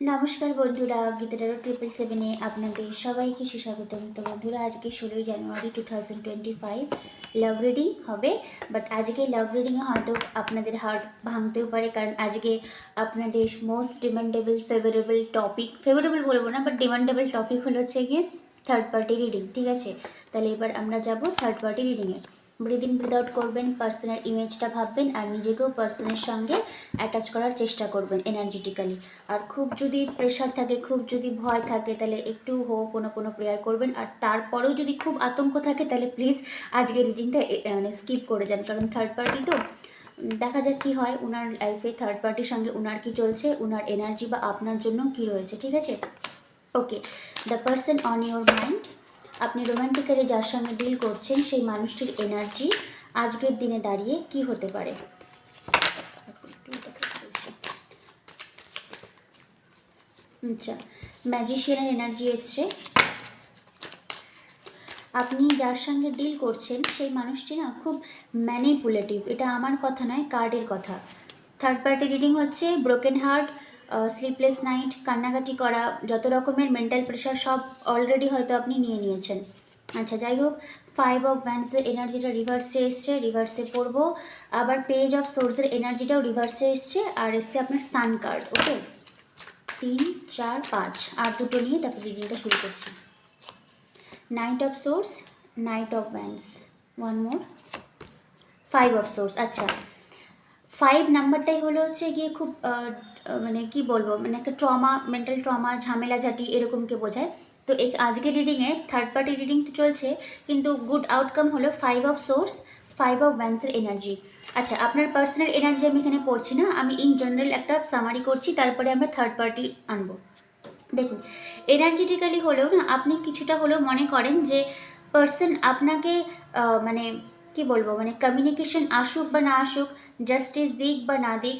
নমস্কার বন্ধুরা গীতাটারো ট্রিপল সেভেনে আপনাদের সবাইকে সুস্বাগতম। তো বন্ধুরা, আজকে ষোলোই January two thousand twenty five love reading হবে। বাট আজকে লাভ রিডিংয়ে হয়তো আপনাদের হার্ট ভাঙতেও পারে, কারণ আজকে আপনাদের most demandable favourable topic favourable বলব না বাট ডিমান্ডেবল টপিক হলো হচ্ছে গিয়ে থার্ড পার্টি রিডিং ঠিক আছে? তাহলে এবার আমরা যাব থার্ড পার্টি রিডিংয়ে ব্রিদ ইন ব্রিদ আউট করবেন পার্সনের ইমেজটা ভাববেন আর নিজেকেও পার্সনের সঙ্গে অ্যাটাচ করার চেষ্টা করবেন এনার্জেটিক্যালি আর খুব যদি প্রেশার থাকে, খুব যদি ভয় থাকে, তাহলে একটু হো, কোনো কোনো প্রেয়ার করবেন। আর তারপরেও যদি খুব আতঙ্ক থাকে, তাহলে প্লিজ আজকে রিডিংটা মানে স্কিপ করে যান। কারণ থার্ড পার্টি তো দেখা যাক কি হয় ওনার লাইফে থার্ড পার্টির সঙ্গে ওনার কি চলছে ওনার এনার্জি বা আপনার জন্য কি রয়েছে, ঠিক আছে? Okay the person on your mind আপনি রোমান্টিক্যালি যার সঙ্গে ডিল করছেন, সেই মানুষটির এনার্জি আজকের দিনে দাঁড়িয়ে কি হতে পারে? আচ্ছা ম্যাজিশিয়ানের এনার্জি এসছে। আপনি যার সঙ্গে ডিল করছেন, সেই মানুষটি না খুব ম্যানিপুলেটিভ এটা আমার কথা নয় কার্ডের কথা। থার্ড পার্টি রিডিং হচ্ছে ব্রোকেন হার্ট স্লিপলেস নাইট কান্নাকাটি করা, যত রকমের মেন্টাল প্রেশার সব অলরেডি হয়তো আপনি নিয়ে নিয়েছেন। আচ্ছা যাই হোক ফাইভ অফ ভ্যান্সের এনার্জিটা রিভার্সে এসছে রিভার্সে পড়ব। আবার পেজ অফ সোর্সের এনার্জিটাও রিভার্সে এসছে, আর এসছে আপনার সান কার্ড ওকে তিন, চার, পাঁচ, আর দুটো নিয়ে তারপর রিডিংটা শুরু করছি। Knight of swords knight of wands one more five of swords আচ্ছা। ফাইভ নাম্বারটাই হলো হচ্ছে গিয়ে খুব মানে কি বলব মানে একটা ট্রমা মেন্টাল ট্রমা ঝামেলা ঝাঁটি এরকমকে বোঝায়। তো এই আজকের রিডিংয়ে থার্ড পার্টি রিডিং তো চলছে, কিন্তু গুড আউটকাম হলো five of swords five of ভ্যান্সের energy আচ্ছা আপনার পার্সোনাল এনার্জি আমি এখানে পড়ছি না, আমি ইন জেনারেল একটা সামারি করছি, তারপরে আমরা থার্ড পার্টি আনব। দেখুন এনার্জেটিক্যালি হলেও না, আপনি কিছুটা হলেও মনে করেন যে পার্সন আপনাকে মানে কি বলব মানে কমিউনিকেশন আসুক বা না আসুক জাস্টিস দিক বা না দিক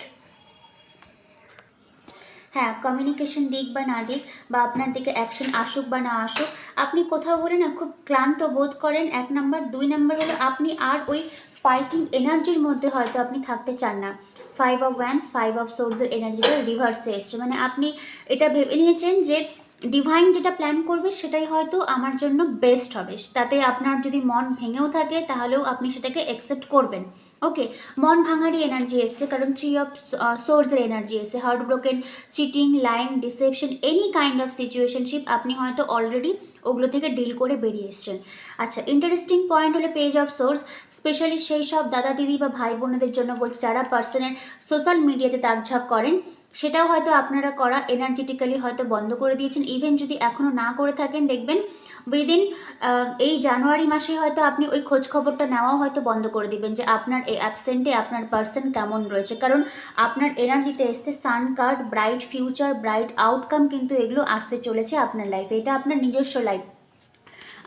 হ্যাঁ কমিউনিকেশন দিক বা না দিক বা আপনার দিকে অ্যাকশন আসুক বা না আসুক, আপনি কোথাও বলে না খুব ক্লান্ত বোধ করেন। এক নাম্বার দুই নাম্বার হলো আপনি আর ওই ফাইটিং এনার্জির মধ্যে হয়তো আপনি থাকতে চান না। Five of wands five of সোর্সের এনার্জিটা রিভার্সে এসছে। মানে আপনি এটা ভেবে নিয়েছেন যে ডিভাইন যেটা প্ল্যান করবে সেটাই হয়তো আমার জন্য বেস্ট হবে। তাতে আপনার যদি মন ভেঙেও থাকে তাহলেও আপনি সেটাকে অ্যাকসেপ্ট করবেন। ওকে মন ভাঙারই এনার্জি এসছে কারণ থ্রি অফ সোর্সের এনার্জি এসছে heart broken cheating line deception any kind of situationship আপনি হয়তো অলরেডি ওগুলো থেকে ডিল করে বেরিয়ে এসছেন। আচ্ছা ইন্টারেস্টিং পয়েন্ট হলো পেজ অফ সোর্স স্পেশালি সেই সব দাদা দিদি বা ভাই বোনেদের জন্য বলছি যারা পার্সনের সোশ্যাল মিডিয়াতে দাগঝাগ করেন, সেটাও হয়তো আপনারা করা এনার্জেটিক্যালি হয়তো বন্ধ করে দিয়েছেন। ইভেন যদি এখনও না করে থাকেন, দেখবেন উইদিন এই জানুয়ারি মাসে হয়তো আপনি ওই খোঁজ খবরটা নেওয়াও হয়তো বন্ধ করে দিবেন যে আপনার এই অ্যাবসেন্টে আপনার পার্সন কেমন রয়েছে। কারণ আপনার এনার্জিতে এসছে sun card bright future bright outcome কিন্তু এগুলো আসতে চলেছে আপনার লাইফে এটা আপনার নিজস্ব লাইফ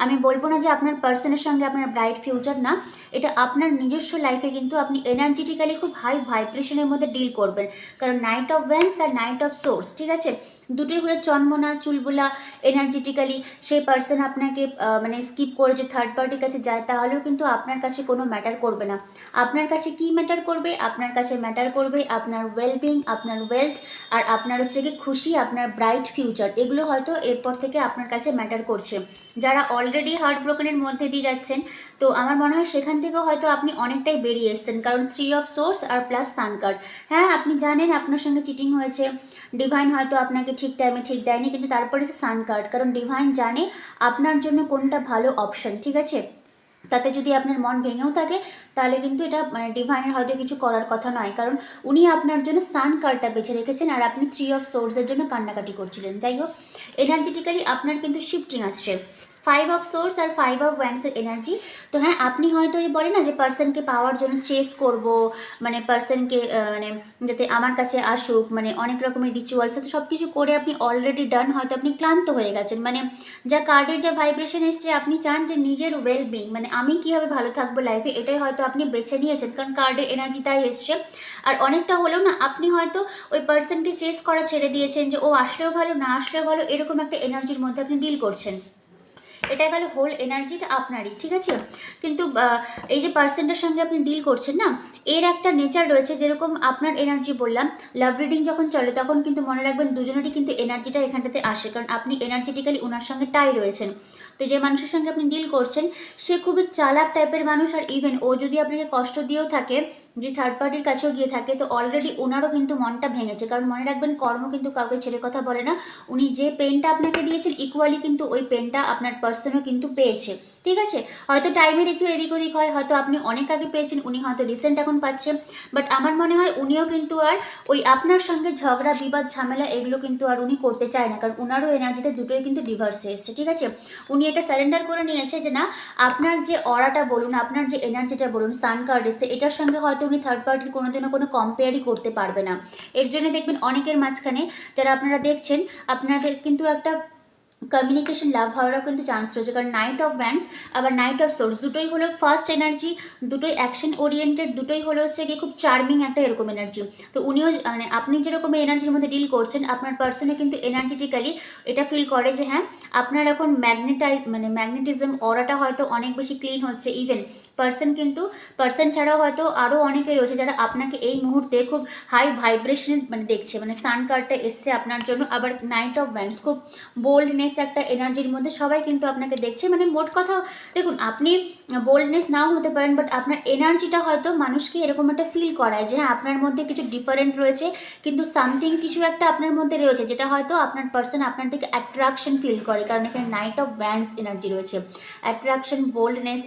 আমি বলব না যে আপনার পার্সনের সঙ্গে আপনার ব্রাইট ফিউচার না। এটা আপনার নিজস্ব লাইফে কিন্তু আপনি এনার্জেটিক্যালি খুব হাই ভাইব্রেশনের মধ্যে ডিল করবেন। কারণ নাইট অফ ভ্যান্স আর নাইট অফ সোর্স ঠিক আছে? দুটোই হলো চন্মনা, চুলবুলা এনার্জেটিক্যালি সেই পার্সন আপনাকে মানে স্কিপ করে যে থার্ড পার্টির কাছে যায়, তাহলেও কিন্তু আপনার কাছে কোনো ম্যাটার করবে না। আপনার কাছে কি ম্যাটার করবে? আপনার কাছে ম্যাটার করবে আপনার ওয়েলবিং আপনার ওয়েলথ আর আপনার হচ্ছে কি খুশি, আপনার ব্রাইট ফিউচার এগুলো হয়তো এরপর থেকে আপনার কাছে ম্যাটার করছে। যারা অলরেডি হার্ট ব্রোকেনের মধ্যে দিয়ে যাচ্ছেন, তো আমার মনে হয় সেখান থেকেও হয়তো আপনি অনেকটাই বেরিয়ে এসেছেন। কারণ থ্রি অফ সোর্স আর প্লাস সান কার্ড হ্যাঁ আপনি জানেন আপনার সঙ্গে চিটিং হয়েছে। ডিভাইন হয়তো আপনাকে ঠিক টাইমে ঠিক দেয়নি, কিন্তু তারপরে হচ্ছে সান কার্ড কারণ ডিভাইন জানে আপনার জন্য কোনটা ভালো অপশন ঠিক আছে? তাতে যদি আপনার মন ভেঙেও থাকে, তাহলে কিন্তু এটা মানে ডিভাইনের হয়তো কিছু করার কথা নয়, কারণ উনি আপনার জন্য সান কার্ডটা বেছে রেখেছেন আর আপনি থ্রি অফ সোর্সের জন্য কান্নাকাটি করছিলেন, যাই হোক। এনার্জেটিক্যালি আপনার কিন্তু শিফটিং আসছে। ফাইভ অফ সোর্স আর ফাইভ অফ ওয়ান্সের এনার্জি তো হ্যাঁ আপনি হয়তো বলে না যে পার্সনকে পাওয়ার জন্য চেস করব মানে পার্সনকে মানে যাতে আমার কাছে আসুক মানে অনেক রকমের রিচুয়ালস তো সব কিছু করে আপনি অলরেডি ডান হয়তো আপনি ক্লান্ত হয়ে গেছেন। মানে যা কার্ডের যা ভাইব্রেশন এসছে, আপনি চান যে নিজের ওয়েলবিং মানে আমি কীভাবে ভালো থাকব লাইফে এটাই হয়তো আপনি বেছে নিয়েছেন, কারণ কার্ডের এনার্জি তাই এসছে। আর অনেকটা হলেও না, আপনি হয়তো ওই পার্সনকে চেস করা ছেড়ে দিয়েছেন যে, ও আসলেও ভালো, না আসলেও ভালো, এরকম একটা এনার্জির মধ্যে আপনি ডিল করছেন। এটা গেল হোল এনার্জিটা আপনারই, ঠিক আছে? কিন্তু এই যে পার্সেন্টের সঙ্গে আপনি ডিল করছেন না, এর একটা নেচার রয়েছে যেরকম আপনার এনার্জি বললাম লাভ রিডিং যখন চলে তখন কিন্তু মনে রাখবেন দুজনেরই কিন্তু এনার্জিটা এখানটাতে আসে, কারণ আপনি এনার্জেটিক্যালি ওনার সঙ্গে টাই রয়েছেন। তো যে মানুষের সঙ্গে আপনি ডিল করছেন, সে খুবই চালাক টাইপের মানুষ, আর ইভেন ও যদি আপনাকে কষ্ট দিয়েও থাকে যদি থার্ড পার্টির কাছেও গিয়ে থাকে, তো অলরেডি ওনারও কিন্তু মনটা ভেঙেছে। কারণ মনে রাখবেন, কর্ম কিন্তু কাউকে ছেড়ে কথা বলে না। উনি যে পেনটা আপনাকে দিয়েছেন ইকুয়ালি কিন্তু ওই পেনটা আপনার পার্সনও কিন্তু পেয়েছে। ঠিক আছে? হয়তো টাইমের একটু এদিক ওদিক হয়, হয়তো আপনি অনেক আগে পেয়েছেন, উনি হয়তো রিসেন্ট এখন পাচ্ছে বাট আমার মনে হয় উনিও কিন্তু আর ওই আপনার সঙ্গে ঝগড়া, বিবাদ, ঝামেলা এগুলো কিন্তু আর উনি করতে চায় না। কারণ ওনারও এনার্জিতে দুটোই কিন্তু ডিভার্সে এসছে। ঠিক আছে? উনি এটা সারেন্ডার করে নিয়েছে যে, না, আপনার যে অরাটা বলুন, আপনার যে এনার্জিটা বলুন সান কার্ড এসছে এটার সঙ্গে হয়তো উনি থার্ড পার্টির কোনোদিনও কোনো কম্পেয়ারই করতে পারবে না। এর জন্য দেখবেন অনেকের মাঝখানে, যারা আপনারা দেখছেন, আপনাদের কিন্তু একটা কমিউনিকেশন লাভ হওয়ারও কিন্তু চান্স রয়েছে। কারণ নাইট অফ ভ্যান্স আবার নাইট অফ সোর্স দুটোই হলো ফার্স্ট এনার্জি দুটোই অ্যাকশন ওরিয়েন্টেড দুটোই হলো হচ্ছে গিয়ে খুব চার্মিং একটা এরকম এনার্জি তো উনিও মানে আপনি যেরকম এনার্জির মধ্যে ডিল করছেন, আপনার পার্সনে কিন্তু এনার্জেটিক্যালি এটা ফিল করে যে হ্যাঁ আপনার এখন ম্যাগনেটাই মানে ম্যাগনেটিজম অরাটা হয়তো অনেক বেশি ক্লিন হচ্ছে। ইভেন পার্সন কিন্তু পার্সন ছাড়াও হয়তো আরও অনেকে রয়েছে যারা আপনাকে এই মুহূর্তে খুব হাই ভাইব্রেশন মানে দেখছে। মানে সান কার্ডটা এসছে আপনার জন্য। আবার নাইট অফ ভ্যান্স খুব বোল্ডনেস একটা এনার্জির মধ্যে সবাই কিন্তু আপনাকে দেখছে। মানে মোট কথা, দেখুন, আপনি বোল্ডনেস নাও হতে পারেন বাট আপনার এনার্জিটা হয়তো মানুষকে এরকম একটা ফিল করায় যে হ্যাঁ আপনার মধ্যে কিছু ডিফারেন্ট রয়েছে, কিন্তু সামথিং কিছু একটা আপনার মধ্যে রয়েছে, যেটা হয়তো আপনার পার্সন আপনার দিকে অ্যাট্রাকশন ফিল করে, কারণ এখানে নাইট অফ ভ্যান্স এনার্জি রয়েছে। অ্যাট্রাকশন বোল্ডনেস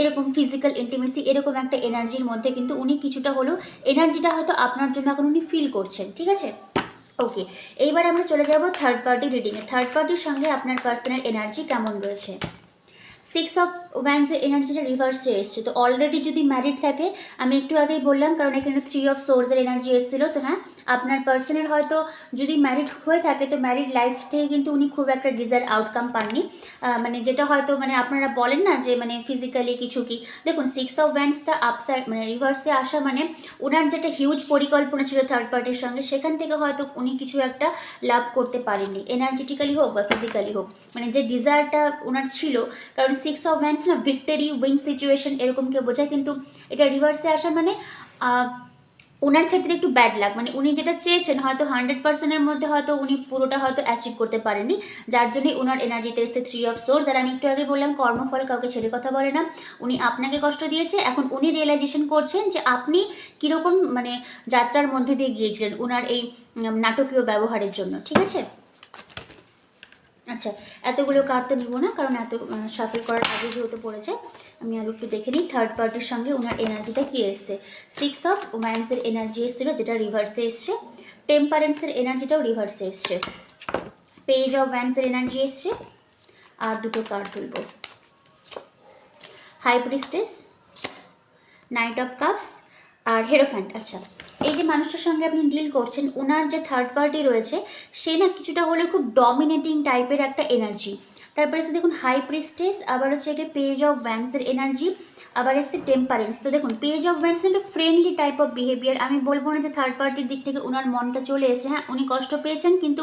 এরকম ফিজিক্যাল ইন্টিমেসি এরকম একটা এনার্জির মধ্যে কিন্তু উনি কিছুটা হলেও এনার্জিটা হয়তো আপনার জন্য এখন উনি ফিল করছেন, ঠিক আছে? ওকে এইবার আমরা চলে যাব থার্ড পার্টি রিডিংয়ে থার্ড পার্টির সঙ্গে আপনার পার্সোনাল এনার্জি কেমন রয়েছে? সিক্স অফ ওয়ান্সের এনার্জিটা রিভার্সে এসছে। তো অলরেডি যদি ম্যারিড থাকে, আমি একটু আগেই বললাম, কারণ এখানে থ্রি অফ সোর্সের এনার্জি এসেছিল, তো হ্যাঁ আপনার পার্সনের হয়তো যদি ম্যারিড হয়ে থাকে, তো ম্যারিড লাইফ থেকে কিন্তু উনি খুব একটা ডিজায়ার আউটকাম পাননি। মানে যেটা হয়তো মানে আপনারা বলেন না যে মানে ফিজিক্যালি কিছু কি। দেখুন সিক্স অফ ওয়ান্সটা আপসাইড মানে রিভার্সে আসা মানে ওনার যেটা হিউজ পরিকল্পনা ছিল থার্ড পার্টির সঙ্গে, সেখান থেকে হয়তো উনি কিছু একটা লাভ করতে পারেননি এনার্জেটিক্যালি হোক বা ফিজিক্যালি হোক। মানে যে ডিজায়ারটা ওনার ছিল, কারণ সিক্স অফ ওয়ান্স না ভিক্টরি উইন সিচুয়েশন এরকমকে বোঝায়, কিন্তু এটা রিভার্সে আসা মানে ওনার ক্ষেত্রে একটু ব্যাড লাগ মানে উনি যেটা চেয়েছেন, হয়তো হান্ড্রেড পার্সেন্টের মধ্যে হয়তো উনি পুরোটা হয়তো অ্যাচিভ করতে পারেননি যার জন্যই ওনার এনার্জিতে এসছে থ্রি অফ সোর্স আর আমি একটু আগে বললাম, কর্মফল কাউকে ছেড়ে কথা বলে না, উনি আপনাকে কষ্ট দিয়েছে, এখন উনি রিয়েলাইজেশন করছেন যে আপনি কীরকম মানে যাত্রার মধ্যে দিয়ে গিয়েছিলেন ওনার এই নাটকীয় ব্যবহারের জন্য, ঠিক আছে? আচ্ছা এতগুলো কার্ড তো নিব না, কারণ এত সাফল করার আগে যেহেতু পড়েছে, আমি আরও একটু দেখে নিই। থার্ড পার্টির সঙ্গে ওনার এনার্জিটা কী এসছে? সিক্স অফ ওম্যান্সের এনার্জি এসেছিল, যেটা রিভার্সে এসছে। টেম্পারেন্সের এনার্জিটাও রিভার্সে এসছে। পেজ অফ ভ্যান্সের এনার্জি এসছে। আর দুটো কার্ড তুলব। High priestess knight of cups R hierophant আচ্ছা। এই যে মানুষটার সঙ্গে আপনি ডিল করছেন ওনার যে থার্ড পার্টি রয়েছে, সে না কিছুটা হলে খুব ডমিনেটিং টাইপের একটা এনার্জি তারপরে এসে দেখুন হাই প্রিস্টেস আবার হচ্ছে গিয়ে পেজ অফ ভ্যান্সের এনার্জি আবার এসছে টেম্পারেন্স তো দেখুন পেজ অফ ভ্যান্স একটা ফ্রেন্ডলি টাইপ অফ বিহেভিয়ার আমি বলব না যে থার্ড পার্টির দিক থেকে ওনার মনটা চলে এসেছে। হ্যাঁ উনি কষ্ট পেয়েছেন, কিন্তু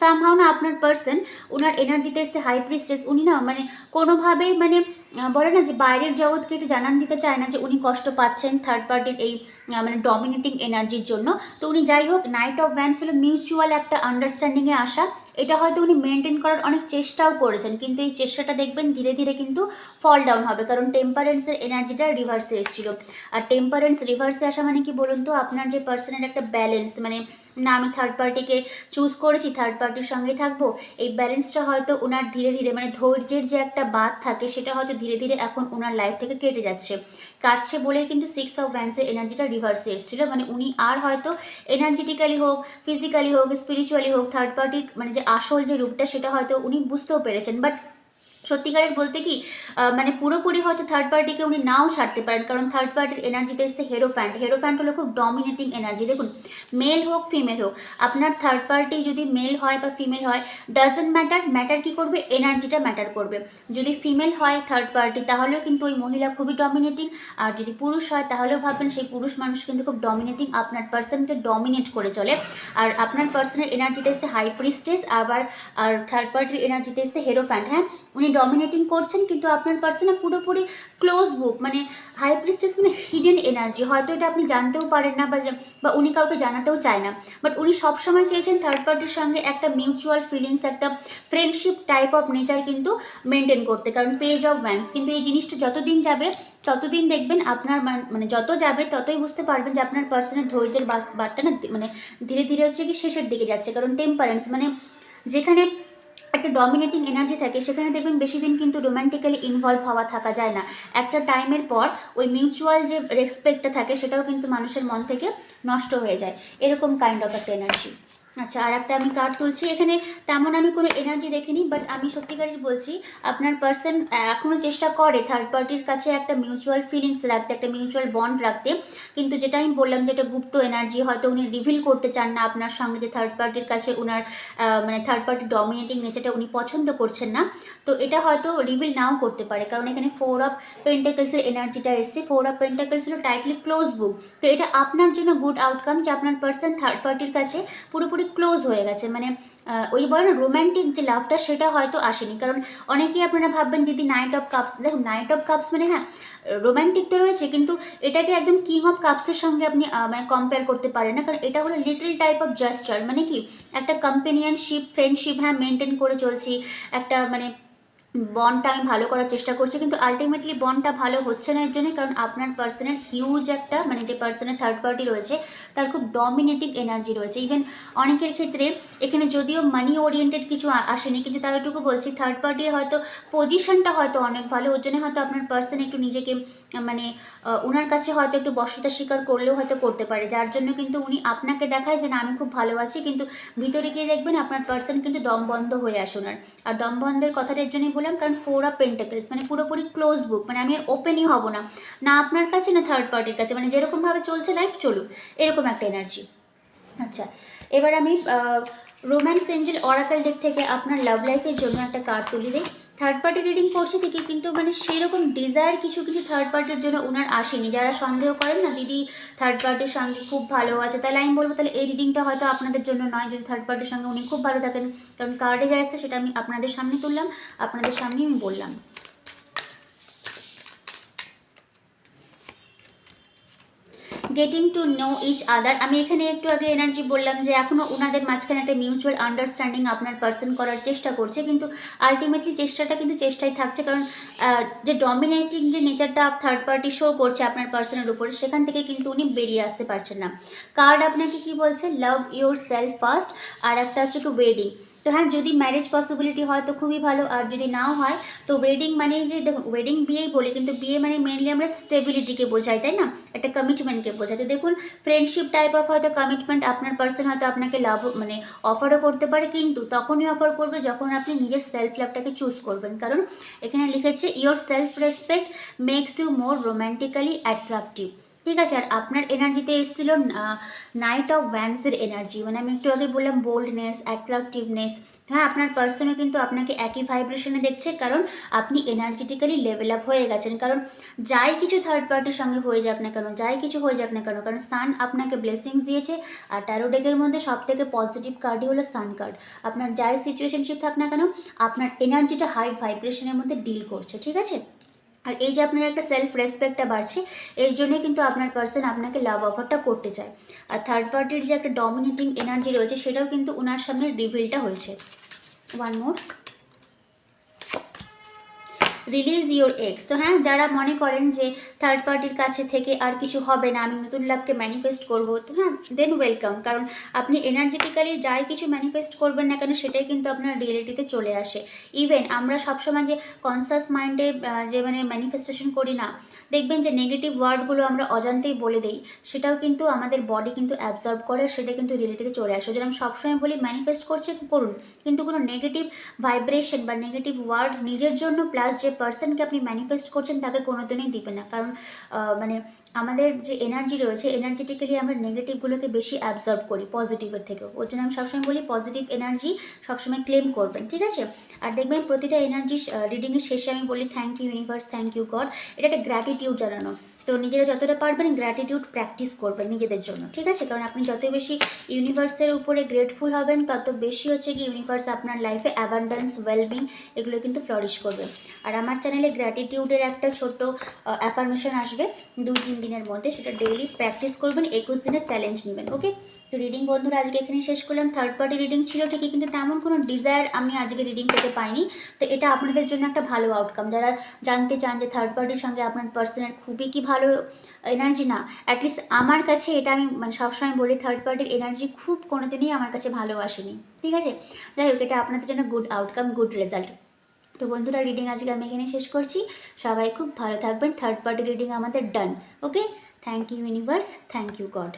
সামহাও না আপনার পার্সন ওনার এনার্জিতে এসছে হাই প্রিস্টেস উনি না মানে কোনোভাবেই মানে বলে না যে বাইরের জগৎকে একটু জানান দিতে চায় না যে উনি কষ্ট পাচ্ছেন থার্ড পার্টির এই মানে ডমিনেটিং এনার্জির জন্য। তো উনি যাই হোক নাইট অফ ভ্যান্স হলো মিউচুয়াল একটা আন্ডারস্ট্যান্ডিংয়ে আসা। এটা হয়তো উনি মেনটেন করার অনেক চেষ্টাও করেছেন, কিন্তু এই চেষ্টাটা দেখবেন ধীরে ধীরে কিন্তু ফল ডাউন হবে, কারণ টেম্পারেন্সের এনার্জিটা রিভার্সে এসেছিল। আর টেম্পারেন্স রিভার্সে আসা মানে কি বলুন তো? আপনার যে পার্সনের একটা ব্যালেন্স মানে না আমি থার্ড পার্টিকে চুজ করেছি থার্ড পার্টির সঙ্গেই থাকব, এই ব্যালেন্সটা হয়তো ওনার ধীরে ধীরে মানে ধৈর্যের যে একটা বাদ থাকে, সেটা হয়তো ধীরে ধীরে এখন ওনার লাইফ থেকে কেটে যাচ্ছে। কাটছে বলেই কিন্তু সিক্স অফ ব্যান্ডসের এনার্জিটা রিভার্সে এসেছিল। মানে উনি আর হয়তো এনার্জেটিক্যালি হোক ফিজিক্যালি হোক স্পিরিচুয়ালি হোক থার্ড পার্টির মানে যে আসল যে রূপটা, সেটা হয়তো উনি বুঝতেও পেরেছেন। বাট সত্যিকারের বলতে কি মানে পুরোপুরি হয়তো থার্ড পার্টিকে উনি নাও ছাড়তে পারেন, কারণ থার্ড পার্টির এনার্জিতে এসছে হেরো ফ্যান্ট হেরোফ্যান্ট হেরোফ্যান্ট হলো খুব ডমিনেটিং এনার্জি দেখুন মেল হোক ফিমেল হোক, আপনার থার্ড পার্টি যদি মেল হয় বা ফিমেল হয় ডাজেন্ট ম্যাটার ম্যাটার কি করবে? এনার্জিটা ম্যাটার করবে। যদি ফিমেল হয় থার্ড পার্টি তাহলেও কিন্তু ওই মহিলা খুবই ডমিনেটিং আর যদি পুরুষ হয়, তাহলেও ভাববেন সেই পুরুষ মানুষ কিন্তু খুব ডমিনেটিং আপনার পার্সনকে ডমিনেট করে চলে। আর আপনার পার্সনের এনার্জিতে এসছে হাই প্রিস্টেস আবার, আর থার্ড পার্টির এনার্জিতে এসছে হেরো ফ্যান্ট হ্যাঁ উনি ডমিনেটিং করছেন, কিন্তু আপনার পার্সনে পুরোপুরি ক্লোজ বুক মানে হাই প্রিস্টেস মানে হিডেন এনার্জি হয়তো এটা আপনি জানতেও পারেন না বা বা উনি কাউকে জানাতেও চায় না। বাট উনি সবসময় চেয়েছেন থার্ড পার্টির সঙ্গে একটা মিউচুয়াল ফিলিংস একটা ফ্রেন্ডশিপ টাইপ অফ নেচার কিন্তু মেনটেন করতে। কারণ পেজ অফ ভ্যান্স কিন্তু এই জিনিসটা যতদিন যাবে, ততদিন দেখবেন আপনার মানে যত যাবে, ততই বুঝতে পারবেন যে আপনার পার্সনের ধৈর্যের বাস- বারটা না মানে ধীরে ধীরে হচ্ছে কি শেষের দিকে যাচ্ছে। কারণ টেম্পারেন্স মানে যেখানে একটা ডমিনেটিং এনার্জি থাকে, সেখানে দেখবেন বেশি দিন কিন্তু রোম্যান্টিক্যালি ইনভলভ হওয়া থাকা যায় না। একটা টাইমের পর ওই মিউচুয়াল যে রেসপেক্টটা থাকে, সেটাও কিন্তু মানুষের মন থেকে নষ্ট হয়ে যায়। এরকম কাইন্ড অফ একটা এনার্জি আচ্ছা আর একটা আমি কার্ড তুলছি। এখানে তেমন আমি কোনো এনার্জি দেখিনি বাট আমি সত্যিকারই বলছি, আপনার পার্সন এখনও চেষ্টা করে থার্ড পার্টির কাছে একটা মিউচুয়াল ফিলিংস রাখতে, একটা মিউচুয়াল বন্ড রাখতে। কিন্তু যেটা আমি বললাম যে এটা গুপ্ত এনার্জি হয়তো উনি রিভিল করতে চান না আপনার সঙ্গে যে থার্ড পার্টির কাছে ওনার মানে থার্ড পার্টি ডমিনেটিং নেচারটা উনি পছন্দ করছেন না। তো এটা হয়তো রিভিল নাও করতে পারে, কারণ এখানে ফোর অফ পেন্টাকলসের এনার্জিটা এসছে। ফোর অফ পেন্টাকেলস হলো টাইটলি ক্লোজ বুক তো এটা আপনার জন্য গুড আউটকাম যে আপনার পার্সন থার্ড পার্টির কাছে পুরোপুরি ক্লোজ হয়ে গেছে। মানে ওই বলে না রোম্যান্টিক যে লাভটা সেটা হয়তো আসেনি। কারণ অনেকেই আপনারা ভাববেন, দিদি নাইট অফ কাপস দেখুন নাইট অফ কাপস মানে হ্যাঁ রোম্যান্টিক তো রয়েছে, কিন্তু এটাকে একদম কিং অফ কাপসের সঙ্গে আপনি মানে কম্পেয়ার করতে পারেন না। কারণ এটা হলো লিটল টাইপ অফ জাস্টার মানে কি? একটা কম্পেনিয়ানশিপ ফ্রেন্ডশিপ হ্যাঁ মেনটেন করে চলছি। একটা মানে বন্ডটা আমি ভালো করার চেষ্টা করছি, কিন্তু আলটিমেটলি বন্ডটা ভালো হচ্ছে না এর জন্য, কারণ আপনার পার্সনের হিউজ একটা মানে যে পার্সনের থার্ড পার্টি রয়েছে, তার খুব ডমিনেটিং এনার্জি রয়েছে। ইভেন অনেকের ক্ষেত্রে এখানে যদিও মানি ওরিয়েন্টেড কিছু আসেনি, কিন্তু তার এটুকু বলছি থার্ড পার্টির হয়তো পজিশনটা হয়তো অনেক ভালো, ওর জন্য হয়তো আপনার পার্সন একটু নিজেকে মানে ওনার কাছে হয়তো একটু বশ্যতা স্বীকার করলেও হয়তো করতে পারে। যার জন্য কিন্তু উনি আপনাকে দেখায় যে, না, আমি খুব ভালো আছি। কিন্তু ভিতরে গিয়ে দেখবেন আপনার পার্সন কিন্তু দম বন্ধ হয়ে আসে ওনার। আর দম বন্ধের কথাটা এর জন্যই বললাম কারণ ফোর অফ পেন্টাকেলস মানে পুরোপুরি ক্লোজ বুক মানে আমি আর ওপেনই হব না। না আপনার কাছে, না থার্ড পার্টির কাছে মানে যেরকমভাবে চলছে লাইফ চলুক। এরকম একটা এনার্জি আচ্ছা এবার আমি রোম্যান্স এঞ্জেল অরাকাল ডেক থেকে আপনার লাভ লাইফের জন্য একটা কার্ড তুলি দিই। থার্ড পার্টি রিডিং করছে থেকে কিন্তু মানে সেই রকম ডিজায়ার কিছু কিন্তু থার্ড পার্টির জন্য ওনার আসেনি। যারা সন্দেহ করেন না, দিদি থার্ড পার্টির সঙ্গে খুব ভালো আছে। তাহলে আমি বলব, তাহলে এই রিডিংটা হয়তো আপনাদের জন্য নয়, যদি থার্ড পার্টির সঙ্গে উনি খুব ভালো থাকেন। কারণ কার্ডে যা আসছে সেটা আমি আপনাদের সামনে তুললাম। আপনাদের সামনেই আমি বললাম। Getting to know each other আমি এখানে একটু আগে এনার্জি বললাম যে এখনও ওনাদের মাঝখানে একটা মিউচুয়াল আন্ডারস্ট্যান্ডিং আপনার পার্সন করার চেষ্টা করছে, কিন্তু আলটিমেটলি চেষ্টাটা কিন্তু চেষ্টাই থাকছে, কারণ যে ডমিনেটিং যে নেচারটা থার্ড পার্টি শো করছে আপনার পার্সনের উপরে, সেখান থেকে কিন্তু উনি বেরিয়ে আসতে পারছেন না। কার্ড আপনাকে কি বলছে? লাভ ইউর সেলফ ফার্স্ট আর একটা হচ্ছে কি ওয়েডিং তো হ্যাঁ যদি ম্যারেজ পসিবিলিটি হয় তো খুবই ভালো। আর যদি নাও হয়, তো ওয়েডিং মানেই যে দেখুন ওয়েডিং বিয়েই বলি, কিন্তু বিয়ে মানে মেনলি আমরা স্টেবিলিটিকে বোঝাই, তাই না? একটা কমিটমেন্টকে বোঝাই। তো দেখুন ফ্রেন্ডশিপ টাইপ অফ হয়তো কমিটমেন্ট আপনার পার্সন হয়তো আপনাকে লাভ মানে অফারও করতে পারে, কিন্তু তখনই অফার করবে যখন আপনি নিজের সেলফ লাভটাকে চুজ করবেন। কারণ এখানে লিখেছে your self respect makes you more romantically attractive ঠিক আছে, আর আপনার এনার্জিতে এসেছিল নাইট অফ ভ্যান্সের এনার্জি মানে আমি একটু আগে বললাম বোল্ডনেস অ্যাট্রাকটিভনেস হ্যাঁ আপনার পার্সনও কিন্তু আপনাকে একই ভাইব্রেশনে দেখছে, কারণ আপনি এনার্জেটিক্যালি লেভেল আপ হয়ে গেছেন, কারণ যাই কিছু থার্ড পার্টির সঙ্গে হয়ে যাক না কেন, যাই কিছু হয়ে যাক না কেন, কারণ সান আপনাকে ব্লেসিংস দিয়েছে, আর ট্যারো ডেকের মধ্যে সব থেকে পজিটিভ কার্ডই হলো সান কার্ড আপনার যাই সিচুয়েশনশিপ থাক না কেন, আপনার এনার্জিটা হাই ভাইব্রেশনের মধ্যে ডিল করছে, ঠিক আছে? আর এই যে আপনার একটা সেলফ রেসপেক্টটা বাড়ছে, এর জন্য কিন্তু আপনার পার্সন আপনাকে লাভ অফারটা করতে চায়। আর থার্ড পার্টির যে একটা ডমিনেটিং এনার্জি রয়েছে, সেটাও কিন্তু ওনার সামনে রিভিলটা হয়েছে। One more release your ex তো হ্যাঁ যারা মনে করেন যে থার্ড পার্টির কাছে থেকে আর কিছু হবে না, আমি নতুন লাভকে ম্যানিফেস্ট করব, তো হ্যাঁ দেন ওয়েলকাম কারণ আপনি এনার্জেটিক্যালি যাই কিছু ম্যানিফেস্ট করবেন না কেন, সেটাই কিন্তু আপনার রিয়েলিটিতে চলে আসে। ইভেন আমরা সবসময় যে কনসাস মাইন্ডে যে মানে ম্যানিফেস্টেশন করি না, দেখবেন যে নেগেটিভ ওয়ার্ডগুলো আমরা অজান্তেই বলে দিই, সেটাও কিন্তু আমাদের বডি কিন্তু অ্যাবজর্ব করে, সেটা কিন্তু রিয়েলিটিতে চলে আসে। যেরকম সবসময় বলি ম্যানিফেস্ট করছে করুন। কিন্তু কোনো নেগেটিভ ভাইব্রেশন বা নেগেটিভ ওয়ার্ড নিজের জন্য প্লাস যে পার্সনকে আপনি ম্যানিফেস্ট করছেন তাকে কোনোদিনই দিবেন না কারণ আহ, মানে আমাদের যে এনার্জি রয়েছে এনার্জেটিক্যালি আমরা নেগেটিভগুলোকে বেশি অ্যাবজর্ব করি পজিটিভের থেকেও। ওর জন্য আমি সবসময় বলি পজিটিভ এনার্জি সবসময় ক্লেম করবেন, ঠিক আছে? আর দেখবেন প্রতিটা এনার্জি রিডিংয়ের শেষে আমি বলি thank you universe thank you God এটা একটা গ্র্যাটিটিউড জানানো। তো নিজেরা যতটা পারবেন গ্র্যাটিটিউড প্র্যাকটিস করবেন নিজেদের জন্য, ঠিক আছে? কারণ আপনি যত বেশি ইউনিভার্সের উপরে গ্রেটফুল হবেন, তত বেশি হচ্ছে কি ইউনিভার্স আপনার লাইফে অ্যাবান্ডেন্স ওয়েলবিং এগুলো কিন্তু ফ্লরিশ করবে। আর আমার চ্যানেলে গ্র্যাটিটিউডের একটা ছোট অ্যাফার্মেশন আসবে। দুই তিন দিনের মধ্যে সেটা ডেইলি প্র্যাকটিস করবেন, একুশ দিনের চ্যালেঞ্জ নেবেন ওকে তো রিডিং বন্ধুরা, আজকে এখানে শেষ করলাম। থার্ড পার্টি রিডিং ছিল ঠিকই, কিন্তু তেমন কোনো ডিজায়ার আমি আজকে রিডিং থেকে পাইনি। তো এটা আপনাদের জন্য একটা ভালো আউটকাম যারা জানতে চান যে থার্ড পার্টির সঙ্গে আপনার পার্সনের খুবই কি ভালো এনার্জি না অ্যাটলিস্ট আমার কাছে এটা আমি মানে সবসময় বলি থার্ড পার্টির এনার্জি খুব কোনোদিনই আমার কাছে ভালো আসেনি, ঠিক আছে? যাই হোক, এটা আপনাদের জন্য গুড আউটকাম গুড রেজাল্ট তো বন্ধুরা রিডিং আজকে আমি এখানে শেষ করছি। সবাই খুব ভালো থাকবেন। থার্ড পার্টি রিডিং আমাদের done okay thank you universe thank you God